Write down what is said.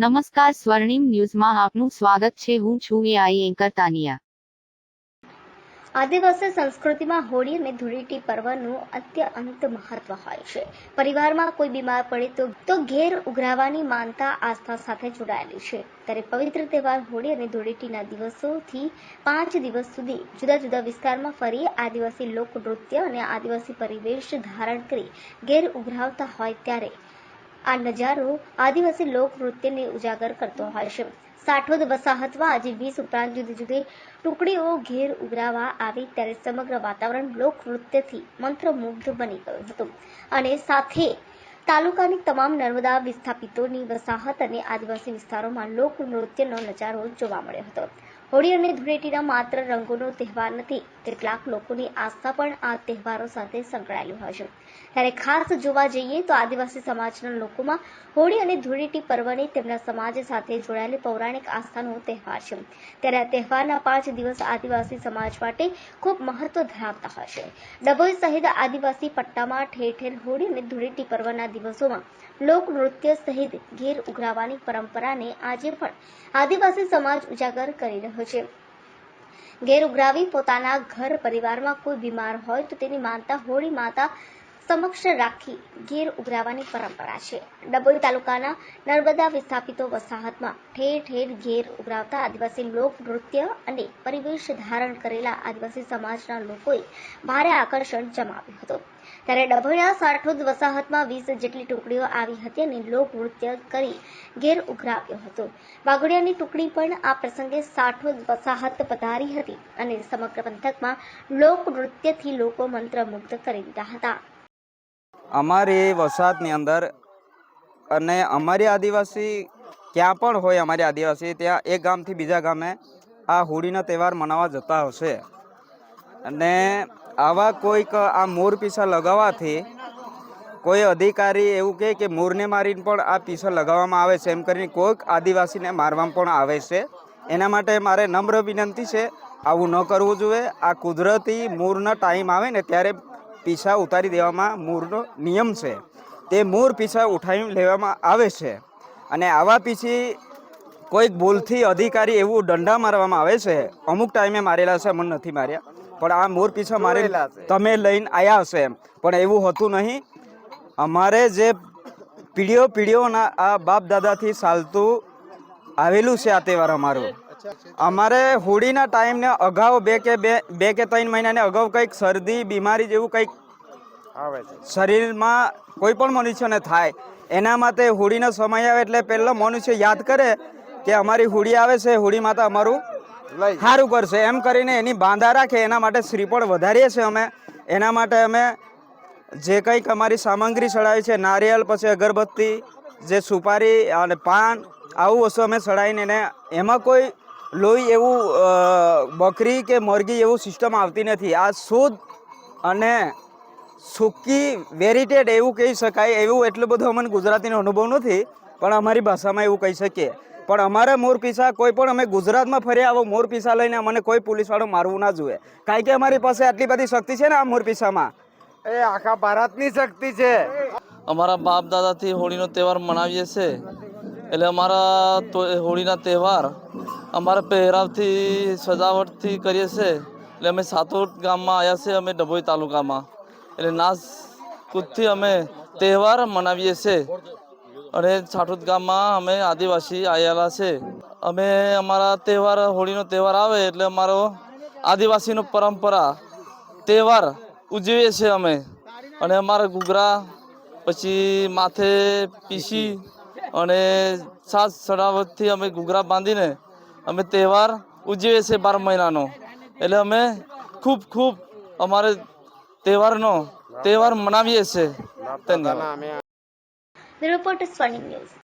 નમસ્કાર સ્વર્ણિમ ન્યૂઝમાં આપનું સ્વાગત છે. હું છું એઆઈ એન્કર તાનિયા. આદિવાસી સંસ્કૃતિમાં હોળી અને ધૂળેટી પર્વનું અત્યંત મહત્વ હોય છે. પરિવારમાં કોઈ બીમાર પડે તો ઘેર ઉઘરાવાની માનતા આસ્થા સાથે જોડાયેલી છે. ત્યારે પવિત્ર તહેવાર હોળી અને ધૂળેટીના દિવસોથી પાંચ દિવસ સુધી જુદા જુદા વિસ્તારમાં ફરી આદિવાસી લોકનૃત્ય અને આદિવાસી પરિવેશ ધારણ કરી ઘેર ઉઘરાવતા હોય ત્યારે આ નજારો આદિવાસી લોકનૃત્યને ઉજાગર કરતો હોય છે. સાઠોદ વસાહતમાં આજે વીસ ઉપરાંત જુદી જુદી ટુકડીઓ ઘેર ઉઘરાવા આવી ત્યારે સમગ્ર વાતાવરણ લોકનૃત્યથી મંત્રમુગ્ધ બની ગયું હતું. અને સાથે તાલુકાની તમામ નર્મદા વિસ્થાપિતોની વસાહત અને આદિવાસી વિસ્તારોમાં લોકનૃત્યનો નજારો જોવા મળ્યો હતો. હોળી અને ધૂળેટીના માત્ર રંગોનો તહેવાર નથી, કેટલાક લોકોની આસ્થા પણ આ તહેવારો સાથે સંકળાયેલું હોય ત્યારે ખાસ જોવા જઈએ તો આદિવાસી સમાજના લોકોમાં હોળી અને ધૂળેટી પર્વને તેમના સમાજ સાથે જોડાયેલી પૌરાણિક આસ્થાનો તહેવાર છે. ત્યારે આ તહેવારના પાંચ દિવસ આદિવાસી સમાજ માટે ખૂબ મહત્વ ધરાવતા હોય છે. ડભોઈ સહિત આદિવાસી પટ્ટામાં ઠેર ઠેર હોળી અને ધૂળેટી પર્વના દિવસોમાં લોકનૃત્ય સહિત ઘેર ઉઘરાવાની પરંપરાને આજે પણ આદિવાસી સમાજ ઉજાગર કરી રહ્યો છે. ઘેર ઉઘરાવી પોતાના ઘર પરિવારમાં કોઈ બીમાર હોય તો તેની માનતા હોળી માતા સમક્ષ રાખી ઘેર ઉઘરાવાની પરંપરા છે. ડભોઈ તાલુકાના નર્મદા વિસ્થાપિતો વસાહતમાં ઠેર ઠેર ઘેર ઉઘરાવતા આદિવાસી લોક નૃત્ય અને પરિવેશ ધારણ કરેલા આદિવાસી સમાજના લોકોએ ભારે આકર્ષણ જમાવ્યું હતું. ત્યારે ડભોઈના સારઠોદ વસાહતમાં વીસ જેટલી ટુકડીઓ આવી હતી અને લોક નૃત્ય કરી ઘેર ઉઘરાવ્યો હતો. વાઘોડિયાની ટુકડી પણ આ પ્રસંગે સારઠોદ વસાહત પધારી હતી અને સમગ્ર પંથકમાં લોક નૃત્યથી લોકો મંત્રમુગ્ધ કરી દીધા હતા. અમારી વસાહતની અંદર અને અમારી આદિવાસી ક્યાં પણ હોય, અમારી આદિવાસી, ત્યાં એક ગામથી બીજા ગામે આ હોળીનો તહેવાર મનાવવા જતા હશે. અને આવા કોઈક આ મોર પીસા લગાવવાથી કોઈ અધિકારી એવું કહે કે મોરને મારીને પણ આ પીસા લગાવવામાં આવે છે, એમ કરીને કોઈક આદિવાસીને મારવામાં પણ આવે છે. એના માટે મારે નમ્ર વિનંતી છે, આવું ન કરવું જોઈએ. આ કુદરતી મૂરનો ટાઈમ આવે ને ત્યારે પીસા ઉતારી દેવામાં મૂરનો નિયમ છે. તે મૂર પીછા ઉઠાવી લેવામાં આવે છે. અને આવા પીછી કોઈક ભૂલથી અધિકારી એવું દંડા મારવામાં આવે છે. અમુક ટાઈમે મારેલા છે મને નથી માર્યા. પણ આ મોર પીછા મારે તમે લઈને આવ્યા હશે પણ એવું હતું નહીં. અમારે જે પીઢીઓ પીઢીઓના આ બાપ દાદાથી ચાલતું આવેલું છે આ તહેવાર અમારું. અમારે હોળીના ટાઈમને અગાઉ બે કે બે બે કે ત્રણ મહિનાને અગાઉ કંઈક શરદી બીમારી જેવું કંઈક આવે છે. શરીરમાં કોઈ પણ મનુષ્યને થાય એના માટે હોળીનો સમય આવે એટલે પહેલો મનુષ્ય યાદ કરે કે અમારી હોળી આવે છે હોળી માતા અમારું સારું કરશે. એમ કરીને એની બાંધા રાખે એના માટે શ્રીફળ વધારીએ છીએ અમે. એના માટે અમે જે કંઈક અમારી સામગ્રી ચડાવી છે નારિયેળ પછી અગરબત્તી જે સુપારી અને પાન આવું વસ્તુ અમે ચડાવીને એને એમાં કોઈ લોહી એવું બકરી કે મરઘી એવું સિસ્ટમ આવતી નથી. આ શુદ્ધ અને સૂકી વેરિટેડ એવું કહી શકાય. એવું એટલું બધું અમને ગુજરાતીનો અનુભવ નથી પણ અમારી ભાષામાં એવું કહી શકીએ. પણ અમારે મોર પીસા કોઈ પણ અમે ગુજરાતમાં ફર્યા આવો મોર પીસા લઈને અમને કોઈ પોલીસવાળો મારવું ના જોઈએ કારણ કે અમારી પાસે આટલી બધી શક્તિ છે ને આ મોર પીસામાં. એ આખા ભારતની શક્તિ છે. અમારા બાપ દાદાથી હોળીનો તહેવાર મનાવીએ છીએ એટલે અમારા તો હોળીના તહેવાર અમારા પહેરાવથી, સજાવટથી કરીએ છીએ એટલે અમે સાતોટ ગામમાં આવ્યા છીએ અમે ડભોઈ તાલુકામાં. એટલે નાસ કૂદથી અમે તહેવાર મનાવીએ છીએ અને સાઠોદ ગામમાં અમે આદિવાસી આવેલા છે. અમે અમારા તહેવાર, હોળીનો તહેવાર આવે એટલે અમારો આદિવાસીનો પરંપરા તહેવાર ઉજવીએ છીએ અમે. અને અમારા ઘૂઘરા, પછી માથે પીસી અને સાત સડાવટથી અમે ઘૂઘરા બાંધીને અમે તહેવાર ઉજવીએ છીએ બાર મહિનાનો. એટલે અમે ખૂબ ખૂબ અમારે તહેવારનો તહેવાર મનાવીએ છીએ. ધન્યવાદ. રિપોર્ટ સ્વર્ણિમ ન્યૂઝ